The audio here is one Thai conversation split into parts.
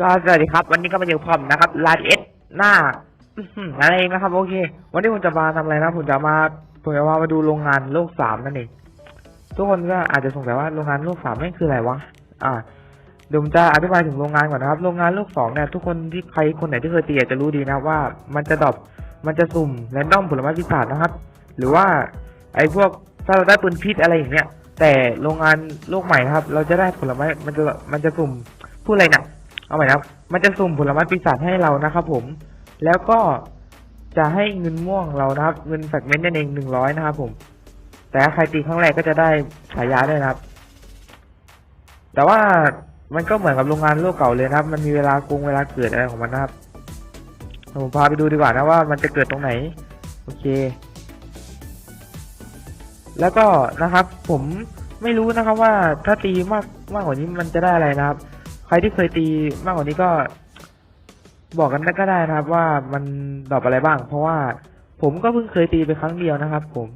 ก็สวัสดีครับ วันนี้ก็มาอยู่กับผมนะครับลาดเอสหน้าอื้อหืออะไรนะครับ โอเค วันนี้ผมจะมาทำอะไรนะผมจะมาผมจะมามาดูโรงงานโลกสามนั่นเองทุกคนก็อาจจะสงสัยว่าโรงงานโลกสามนี่คืออะไรวะอ่าเดี๋ยวผมจะอธิบายถึงโรงงานก่อนนะครับ โรงงานโลกสองเนี่ยทุกคนที่ใครคนไหนที่เคยตีอาจจะรู้ดีนะว่า มันจะดรอปมันจะสุ่มแรนดอมผลไม้พิศาจนะครับ หรือว่าไอ้พวกถ้าเราได้ปืนพิษอะไรอย่างเงี้ยแต่โรงงานโลกใหม่ครับ เราจะได้ผลไม้มันจะมันจะสุ่มพูดอะไรเนี่ย เอาใหม่นะครับ มันจะสุ่มผลไม้ปีศาจให้เรานะครับผม แล้วก็จะให้เงินม่วงเรานะครับ เงินแฟกเมนต์นั่นเองหนึ่งร้อยนะครับผม แต่ใครตีครั้งแรกก็จะได้ฉายาด้วยนะครับ แต่ว่ามันก็เหมือนกับโรงงานโลกเก่าเลยนะครับ มันมีเวลากรุงเวลาเกิดอะไรของมันนะครับผมพาไปดูดีกว่านะว่ามันจะเกิดตรงไหน โอเค แล้วก็นะครับ ผมไม่รู้นะครับว่าถ้าตีมากมากกว่านี้มันจะได้อะไรนะครับ ใครที่เคยตีมากกว่านี้ก็ บอกกันก็ได้นะครับ ว่ามันดอปอะไรบ้าง เพราะว่าผมก็เพิ่งเคยตีไปครั้งเดียวนะครับ ผม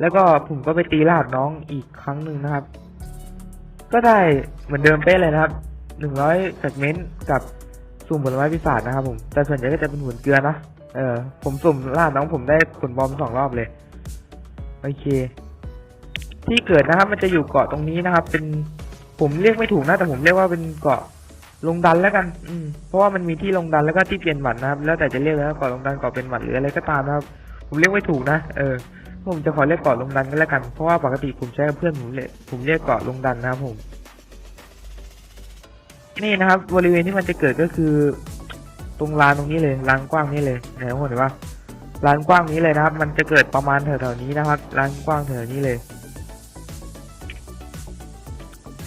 แล้วก็ผมก็ไปตีลาดน้องอีกครั้งหนึ่งนะครับ ก็ได้เหมือนเดิมเป๊ะเลยนะครับหนึ่งร้อยเซกเมนต์กับสุ่มผลไม้พิศาจนะครับผมแต่ส่วนใหญ่ก็จะเป็นหุ่นเกลือนะเออผมสุ่มลาดน้องผมได้ผลบอมสองรอบเลยโอเค ที่เกิดนะครับ มันจะอยู่เกาะตรงนี้นะครับ เป็น ผมเรียกไม่ถูกนะแต่ผมเรียกว่าเป็นเกาะลงดันแล้วกัน อืมเพราะว่ามันมีที่ลงดันแล้วก็ที่เปลี่ยนหมัดนะครับ แล้วแต่จะเรียกนะเกาะลงดันเกาะเป็นหมัดหรืออะไรก็ตามนะครับ ผมเรียกไม่ถูกนะ เออ ผมจะขอเรียกเกาะลงดันก็แล้วกัน เพราะว่าปกติผมใช้กับเพื่อนผมเรียกผมเรียกเกาะลงดันนะครับผม นี่นะครับ บริเวณที่มันจะเกิดก็คือ ตรงลานตรงนี้เลย ลานกว้างนี้เลยไหนทุกคนเห็นปะลานกว้างนี้เลยนะครับ มันจะเกิดประมาณแถวๆนี้นะครับ ลานกว้างแถวนี้เลย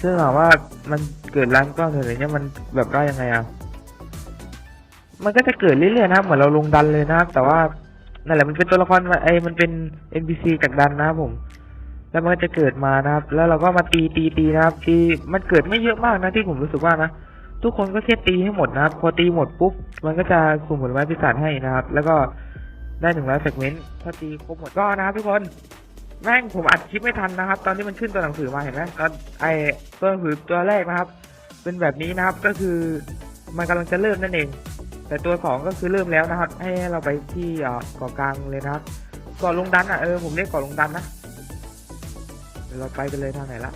ซึ่งถามว่ามันเกิดร้านกว้างแถวๆนี้มันแบบได้ยังไงอะมันก็จะเกิดเรื่อยๆนะครับ เหมือนเราลงดันเลยนะครับ แต่ว่านั่นแหละมันเป็นตัวละครไอ้มันเป็น NPC จากดันนะครับผม แล้วมันก็จะเกิดมานะครับ แล้วเราก็มาตีตีตีนะครับ ตีมันเกิดไม่เยอะมากนะที่ผมรู้สึกว่านะทุกคนก็แค่ตีให้หมดนะครับ พอตีหมดปุ๊บมันก็จะสุ่มผลไม้พิศาจให้นะครับ แล้วก็ได้หนึ่งร้อยเซกเมนต์ถ้าตีครบหมดก็นะครับทุกคน แม่งผมอัดคลิปไม่ทันนะครับ ตอนที่มันขึ้นตัวหนังสือมาเห็นไหมตอนไอตัวหนังสือตัวแรกนะครับ เป็นแบบนี้นะครับก็คือมันกำลังจะเริ่มนั่นเอง แต่ตัวสองก็คือเริ่มแล้วนะครับ ให้เราไปที่เอ่อเกาะกลางเลยนะครับเกาะลงดันอะเออผมเรียกเกาะลงดันนะเดี๋ยวเราไปกันเลยทางไหนละ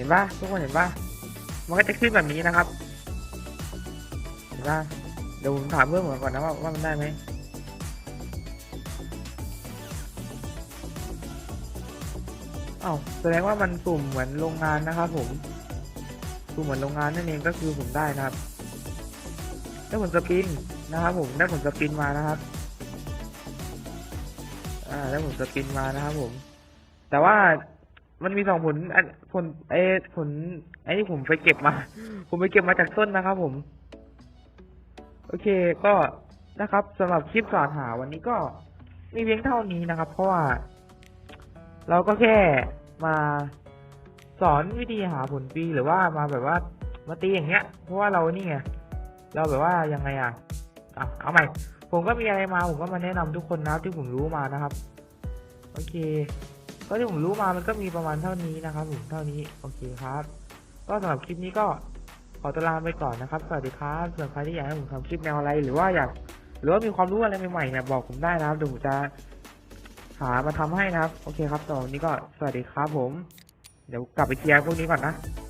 ห็นปะทุกคนเห็นปะมันก็จะขึ้นแบบนี้นะครับ เห็นปะเดี๋ยวผมถามเพื่อนผมก่อนนะว่าว่ามันได้ไหมอ้าวแสดงว่ามันสุ่มเหมือนโรงงานนะครับผมสุ่มเหมือนโรงงานนั่นเองก็คือผมได้นะครับได้ผลสปินนะครับผมได้ผลสปินมานะครับอ่าได้ผลสปินมานะครับผม แต่ว่า มันมีสองผลอันผลไอ้ผลไอ้ที่ผมไปเก็บมา ผมไปเก็บมาจากต้นนะครับ ผม โอเคก็นะครับสำหรับคลิปสอนหาวันนี้ก็มีเพียงเท่านี้นะครับ เพราะว่า เราก็แค่มาสอนวิธีหาผลฟรีหรือว่ามาแบบว่ามาตีอย่างเงี้ย เพราะว่าเรานี่ไงเราแบบว่ายังไงอะอะเอาใหม่ ผมก็มีอะไรมาผมก็มาแนะนำทุกคนนะที่ผมรู้มานะครับ โอเค ก็ที่ผมรู้มามันก็มีประมาณเท่านี้นะครับผมเท่านี้โอเคครับ ก็สำหรับคลิปนี้ก็ขอตัวลาไปก่อนนะครับ สวัสดีครับส่วนใครที่อยากให้ผมทำคลิปแนวอะไรหรือว่าอยากหรือว่ามีความรู้อะไรใหม่ๆเนี่ยบอกผมได้นะครับเดี๋ยวผมจะหามาทำให้นะครับ โอเคครับสำหรับนนี้ก็สวัสดีครับผม เดี๋ยวกลับไปเคลียร์พวกนี้ก่อนนะ